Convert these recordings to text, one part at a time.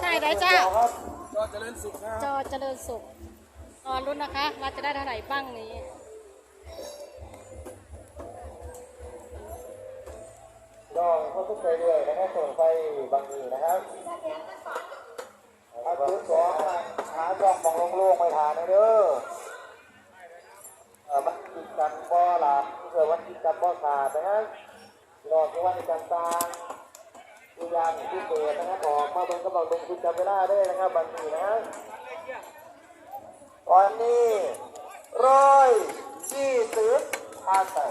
ใช่ได้จ้าจอเจริญสุขครับจอเจริญสุขรอรุ่นนะคะ ว่าจะได้เท่าไหร่บ้างนี้ลองเข้าทุกไปเรื่อยนะครับส่งไปบางทีนะครับอาจุดสองหาช่องมองโล่งๆไปทานเด้อเออมันติดกันบ่หลับเกิดวันติดกันบ่ขาดนะครับรอแค่วันติดกันตาง ตัวอย่างที่เปิดนะครับออกมาเป็นกระบอกลงทุนจำเวลาได้นะครับบางทีนะตอนนี้ร้อยยี่สิบพันแต่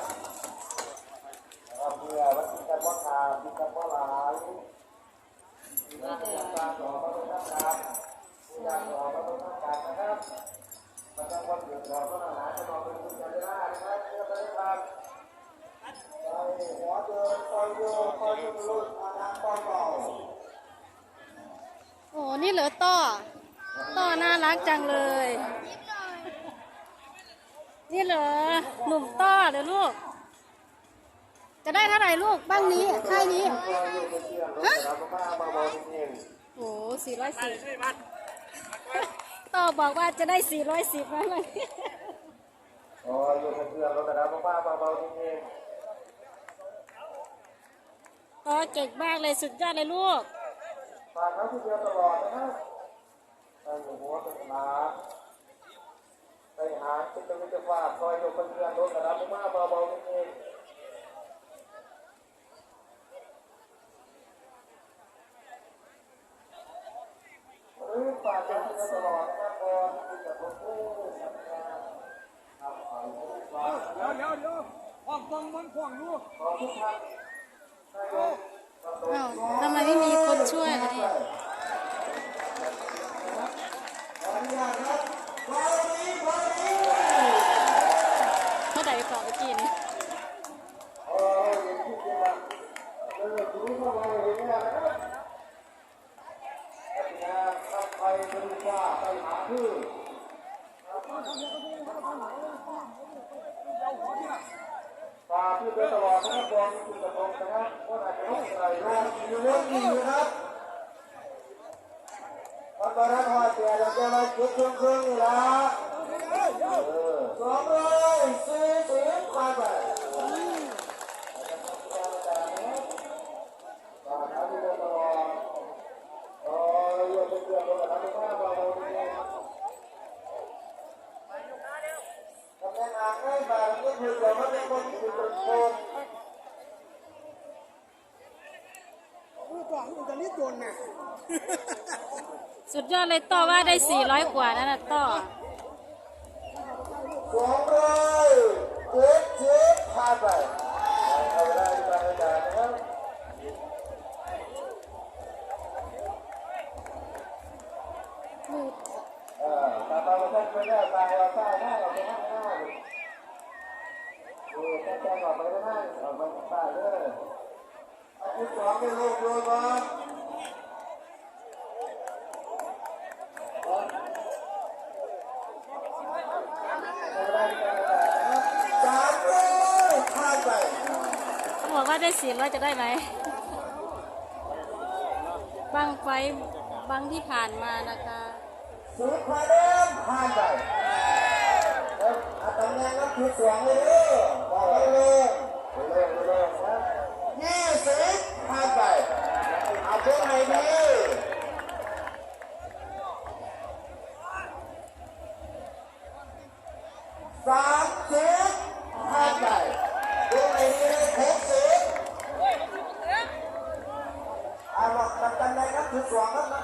ครับเพื่อวัดกันว่าขาดมีกันว่าหลายการการต่อมาเป็นทางการมีการต่อมาเป็นทางการนะครับประจำวันเดือดร้อนก็หาจะมาเป็นคุณจะได้นะครับเพื่อไปไปหัวเดินคอยโยคอยโยลุดอาณาคอยเบา โอ้นี่เหลือต่อต่อน่ารักจังเลย นี่เหรอหนุ่มต่อเดี๋ยวลูก จะได้เท่าไหร่ลูกบ้างนี้ค่ายนี้คอยโอรถรับมามาบอกเองโอ้สี่ร้อยสิบต่อบอกว่าจะได้สี่ร้อยสิบนะเลยคอยโยเป็นเชื่อรถรับมามาบอกเอง ต่อเก่งมากเลยสุดยอดเลยลูกฝากเขาทีเดียวตลอดนะครับไปหัวเป็นขาไปหาเป็นตัวจะฝากคอยโยเป็นเชื่อรถรับมามาบอกเองหรือฝากกันที่ตลอดนะครับก่อนที่จะพบผู้สัมภาษณ์ทำฝ่ายผู้ฝากเดี๋ยวเดี๋ยวเดี๋ยวห้องตรงมันพ่วงอยู่ขอทุกท่าน อ้าวทำไมไม่มีคนช่วยล่ะเนี่ยขาตครับขอนี้ขอนี้เท่าไหร่ก่อนเมื่อกี้นี้เออเห็นที่เดียวเออรู้เข้ามาเห็นแล้วนะครับปฏิญาณ ทำไปบริจาคไปหาพืชฝากพืชไว้ตลอดนะครับบอลคุณกระทงนะครับว่าอาจจะต้องใส่ร่อยู่เรื่องนี้นะครับตอนนั้นว่าเสียเราจะมาคิดครึ่งครึ่งนี่ละสองร้อยสี่สิบพันบาทตอนนั้นที่เราตลอดโอ้ยยังเป็นเรื่องของเราไม่ว่าเราเราเนี่ยทำงานอ่างให้บางนี่คือเราไม่เป็นคนคือเป็นคน ผู้ก องมันจะรีบโดนน่ะสุดยอดเลยต่อว่าได้สี่ร้อยกว่านั่นนะต่อสองร้อยเจ็ดสิบพันบาทเอาเวลาที่บางอาจารย์นะครับเออตาตาเราต้องไปได้ตาเราใต้หน้าเราไปข้างหน้าดูแจ้งแจ้งออกไปข้างหน้าออกไปข้างใต้เลยอันที่สองเป็นลูกดูก่อนสามร้อยผ่านไป เขาบอกว่าได้ สี่ร้อยจะได้ไหม บางไฟบางที่ผ่านมานะคะสิบคะแนนผ่านไปอาตำแหน่งนั้นคือสองเลยบอกไว้เลยเร็วเร็วนะยี่สิบผ่านไปเอาพวกไหนดีสามสิบผ่านไปพวกไหนดีหกสิบเอาหรอกตำแหน่งนั้นคือสองนั้นนะ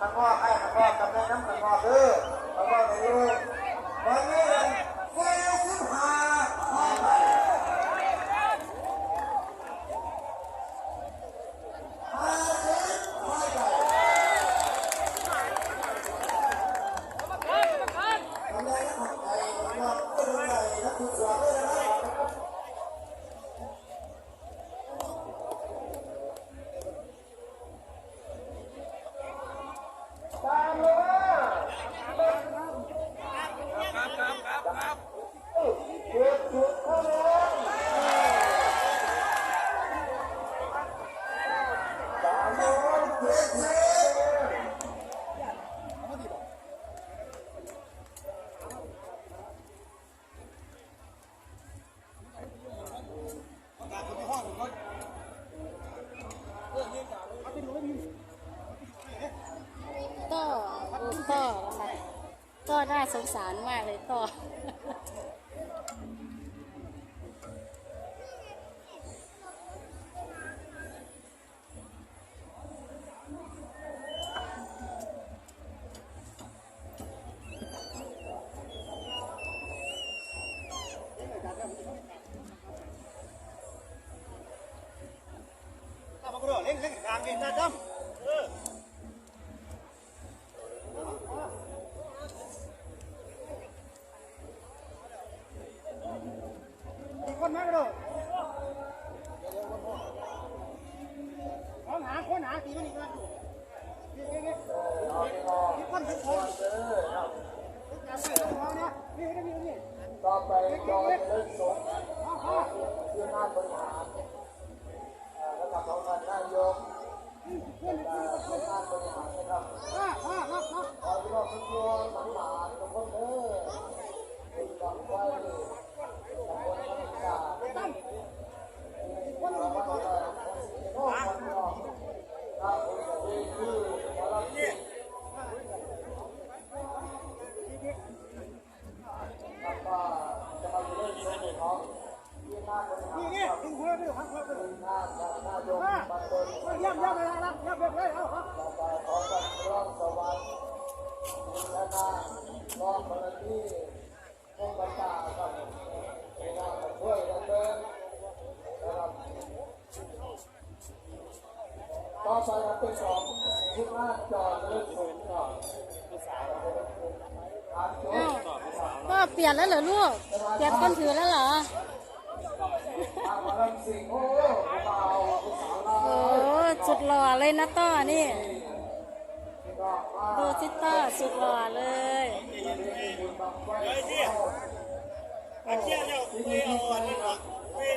ทางงอกไอ้ทางงอกตำแหน่งนั้นทางงอกเด้อทางงอกไหนดีวันนี้ สงสารมากเลยต่อเล่นเล่นกลางเองนะจำเอออีกคนมากระโดดของหาคนหาตีมันอีกนะนี่นี่นี่นี่คนทุกคนจับไปต้องมองนะนี่นี่นี่นี่ ต่อไปจอจะเล่นสงอ๋ออ๋อที่หน้าบริหารระดับของท่านนายกเพื่อนอ่าของท่านบริหารนะครับอ่าอ่าอ่าอ่าขอที่เราทุกคนหลังหลานทุกคนเด้อเป็นกำลังใจกับคนทำการตั้มคนเราก็ต้ออ้คราถ้าคนจะดีคือมารับที่แล้วก็จะมาเล่นเล่นของที่หน้าบริหาร นี่นี่ดึงหัวไปดูครับหัวไปดู หน้าหน้ายก อ่า บันเทิง ย่ำย่ำไปแล้วย่ำย่ำเลยเอาเอา ต่อไปขอกันร่องสวรรค์และหน้ารองบารมีพวกบรรดาครับในนามของช่วยกันเดินนะครับต่อไปครับเป็นของที่หน้าจ อ้าวก็เปลี่ยนแล้วเหรอลูก เปลี่ยนคนถือแล้วเหรอเริ่มสิ่งโอ้เบาผู้สาวน้อโอ้ยสุดหล่อเลยนะต้อนี่ ดูสิต้อสุดหล่อเลยอาเจียนเนี่ยคุยเอาอันนี้ก่อนคุย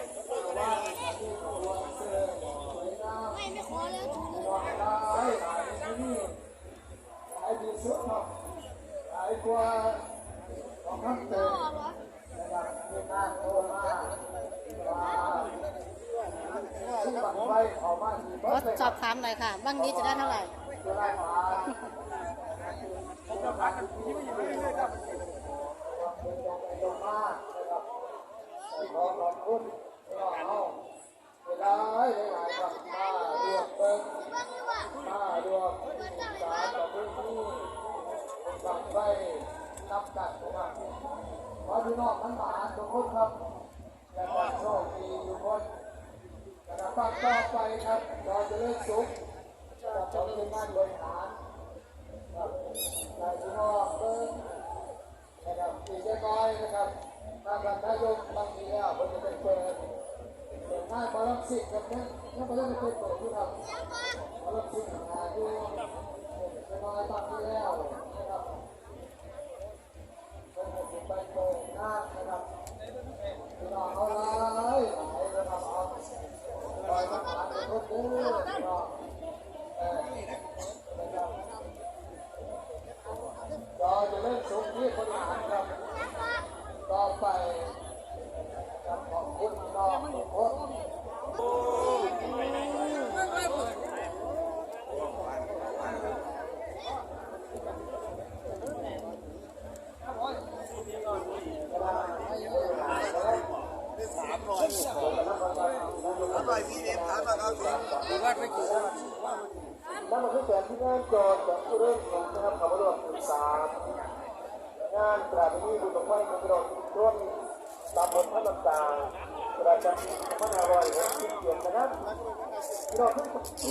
ไม่ไม่ขอแล้ว หลายหลายที่นี่หลายที่สุดครับหลายกว่า ของท่านเติมนะครับที่นั่งโตมาว่าที่บังไฟออกมาที่ขบัองไฟสอบถามหน่อยค่ะ บ้างนี้จะได้เท่าไหร่จะได้มาผมจะพักที่ พี่น้องทั้งหลายทุกคนครับและก็โชคดีทุกคนนะครับต่อไปครับเราจะเลิกสุขกับเราเป็นงานบริหารครับนายพี่น้องเบิ้งนะครับอีกเล็กน้อยนะครับทางการนายกบางทีแล้วมันจะเป็นเปิดเปิดหน้าบอลลังสิทธิ์ครับเนี่ยนี่มันจะเป็นเปิดที่ครับเราลงทุนหาดูจะน้อยตอนที่แล้วนะครับเป็นหกสิบใบโตหน้านะครับพี่น้องเอาหลายหลายนะครับเอาลอยมาหาเป็นรถเด้อพี่น้อ เออนะครับเราจะเล่นสุขที่คนหารครับต่อไปครับขอบคุณพี่น้องทุกคน นั่นคือแผนที่งานจอดจากผู้เริ่มงานนะครับขับรถสื่อสารงานกราบนี้ดูตรงไว้ในกระโดดต้น ตำบลท่าต่างๆระจายพันอร่อยหกสิบเจ็ดนะครับพี่น้องทุก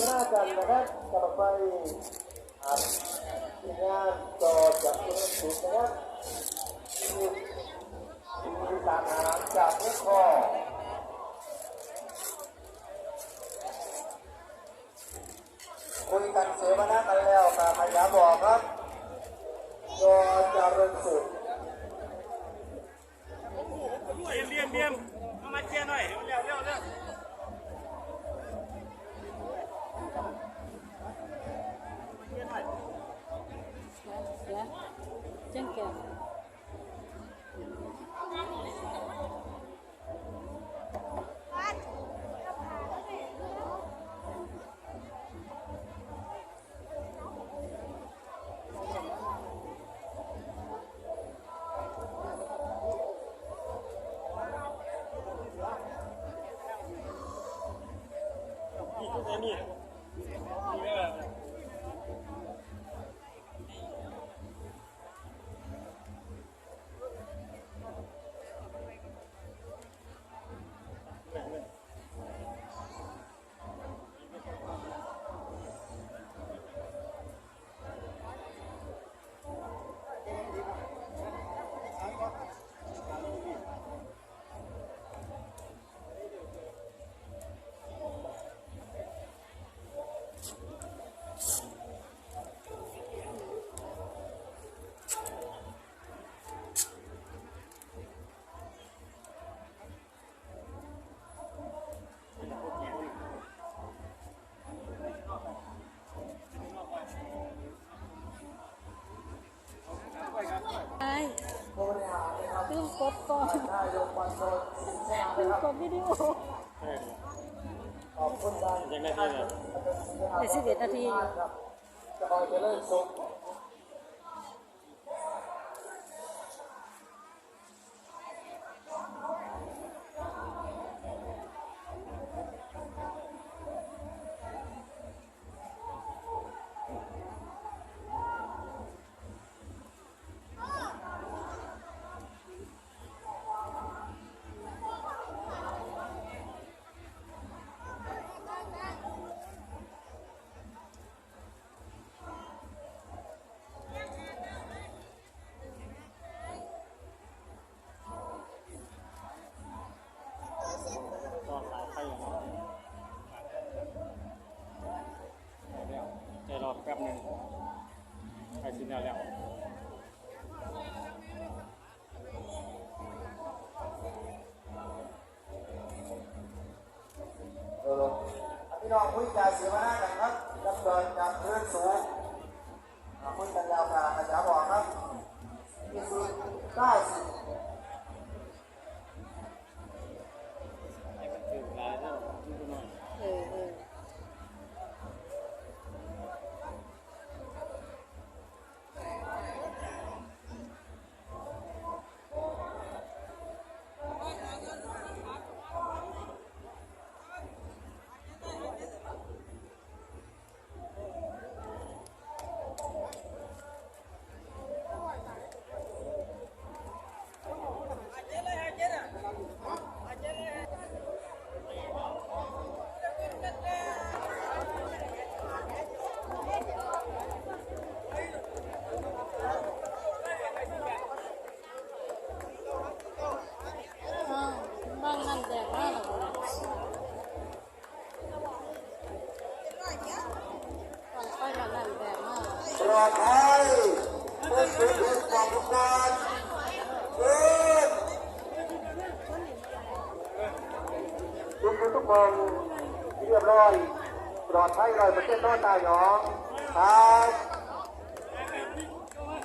ท่ากันนะครับกลับไปอ่านงานจอจากผู้เริ่มสุดนะครับมีมีสาหารจากเมื่อคอคุยกันเสวนากันแล้วค่ะขยาบอกครับตัวจารึกสุดเบียมเบียม เบียมเอามาเจียหน่อยเร็วเร็วเร็วเดี๋ยวเจ้งแก่ไดก่อนลืมกดวิดีโอขอบคุณได้ยังได้ที่เลยในสิบเอ็ดนาทีอยู่ แป๊บหนึ่งให้ชิ้นแล้วแล้วพี่น้องคุยการเสียมาหน้ากันครับดำเนินการเพื่อนสูงคุยกันยาวนาขยายบอกครับนี่คือ90 ทุกคนทุกคนเรียบร้อยปลอดภัยร้อยเปอร์เซ็นต์นอนตายหยองครับ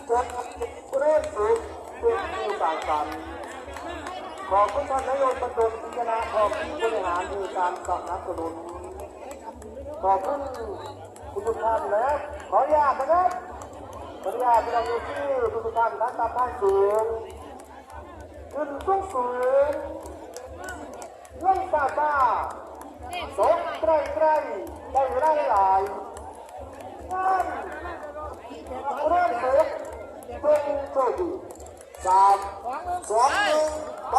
จบเรื่องสุขเพื่อผู้ต่างกันขอบคุณท่านนายกตำบลพิจารณาขอบคุณผู้บริหารในการสนับสนุนขอบคุณคุณทุกท่านและขออนุญาตนะครับขออนุญาตที่เราอยู่ที่ทุกท่านนั้นตามท่านสูงขึ้นสูงสูง เรื่องตาตาสงไกลไกลได้เวลาหลายนั่นเรื่องเสร็จเป็นโชคดีสามสองหนึ่งไป